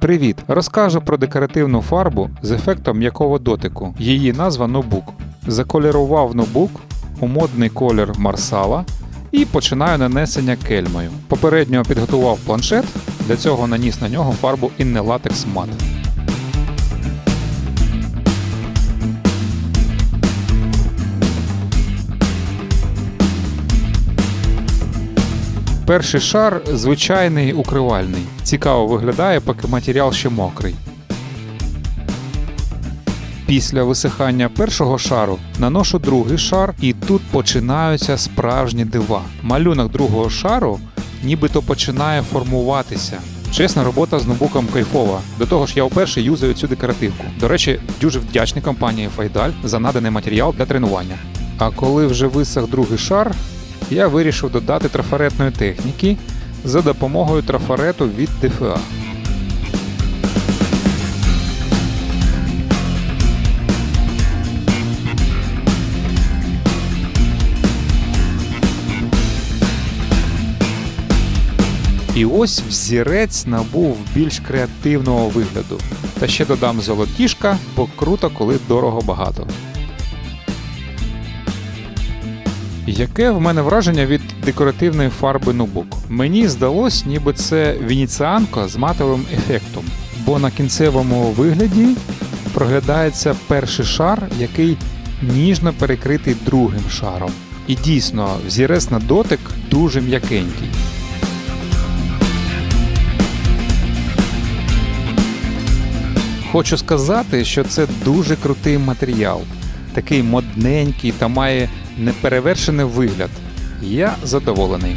Привіт! Розкажу про декоративну фарбу з ефектом м'якого дотику. Її назва Нобук. Заколірував Нобук у модний колір Марсала і починаю нанесення кельмою. Попередньо підготував планшет, для цього наніс на нього фарбу Innellatex Matte. Перший шар звичайний укривальний. Цікаво виглядає, поки матеріал ще мокрий. Після висихання першого шару наношу другий шар, і тут починаються справжні дива. Малюнок другого шару нібито починає формуватися. Чесна робота з ноутбуком кайфова. До того ж, я вперше юзаю цю декоративку. До речі, дуже вдячний компанії Файдаль за наданий матеріал для тренування. А коли вже висох другий шар, я вирішив додати трафаретної техніки за допомогою трафарету від DFA. І ось взірець набув більш креативного вигляду. Та ще додам золотішка, бо круто, коли дорого багато. Яке в мене враження від декоративної фарби Нубук? Мені здалось, ніби це венеціанка з матовим ефектом, бо на кінцевому вигляді проглядається перший шар, який ніжно перекритий другим шаром. І дійсно, взірець на дотик дуже м'якенький. Хочу сказати, що це дуже крутий матеріал, такий модненький та має неперевершений вигляд. Я задоволений.